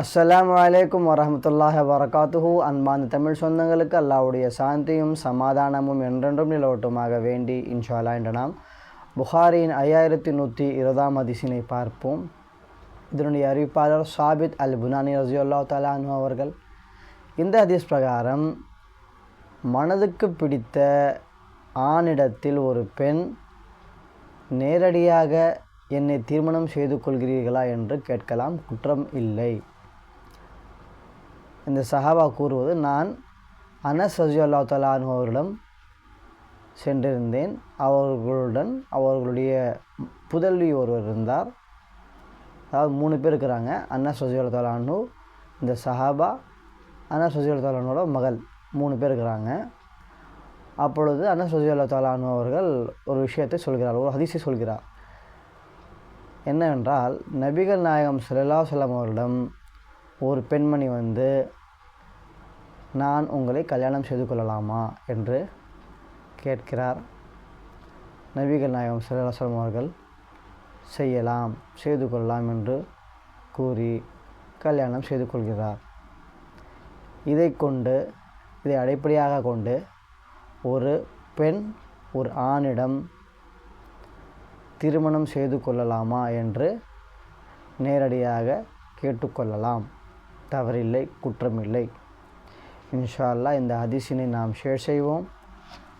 அஸ்ஸலாமு அலைக்கும் வரஹமத்துல்லாஹி வரகாத்துஹு அன்பான தமிழ் சொந்தங்களுக்கு அல்லாவுடைய சாந்தியும் சமாதானமும் என்றென்றும் நிலவட்டுமாக வேண்டி இன்ஷாலா என்ற நாம் புகாரியின் ஐயாயிரத்தி நூற்றி இருபதாம் அதிசினை பார்ப்போம். இதனுடைய அறிவிப்பாளர் சாபித் அல் புனானி ரஜியுல்லா தலானு அவர்கள் இந்த ஹதீஸ் பிரகாரம் மனதுக்கு பிடித்த ஆணிடத்தில் ஒரு பெண் நேரடியாக என்னை திருமணம் செய்து கொள்கிறீர்களா என்று கேட்கலாம். குற்றம் இல்லை. இந்த சஹாபா கூறுவது நான் அனஸ் ரஜி அல்லா தலானு அவர்களிடம் சென்றிருந்தேன். அவர்களுடன் அவர்களுடைய புதல்வி ஒருவர் இருந்தார். அதாவது மூணு பேர் இருக்கிறாங்க. அனஸ் ரஜி தலானு இந்த சஹாபா அனஸ் ரஜி தலானோட மகள் மூணு பேர் இருக்கிறாங்க. அப்பொழுது அனஸ் ரஜி தலானு அவர்கள் ஒரு விஷயத்தை சொல்கிறார் ஒரு ஹதிசை சொல்கிறார். என்னவென்றால் நபிகள் நாயகம் சல்லா சொல்லம் அவர்களிடம் ஒரு பெண்மணி வந்து நான் உங்களை கல்யாணம் செய்து கொள்ளலாமா? என்று கேட்கிறார். நபிகள் நாயகம் சல்லா அவர்கள் செய்யலாம் செய்து கொள்ளலாம் என்று கூறி கல்யாணம் செய்து கொள்கிறார். இதை கொண்டு இதை அடிப்படையாக கொண்டு ஒரு பெண் ஒரு ஆணிடம் திருமணம் செய்து கொள்ளலாமா என்று நேரடியாக கேட்டுக்கொள்ளலாம் தவறில்லை குற்றமில்லை. இன்ஷா அல்லாஹ் இந்த ஹதீஸினை நாம் ஷேர் செய்வோம்.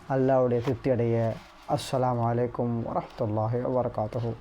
அல்லாவுடைய திருப்தி அடைய அஸ்லாம் வலைக்கம் வரஹ்மத்துல்லாஹி வபரகாத்துஹு.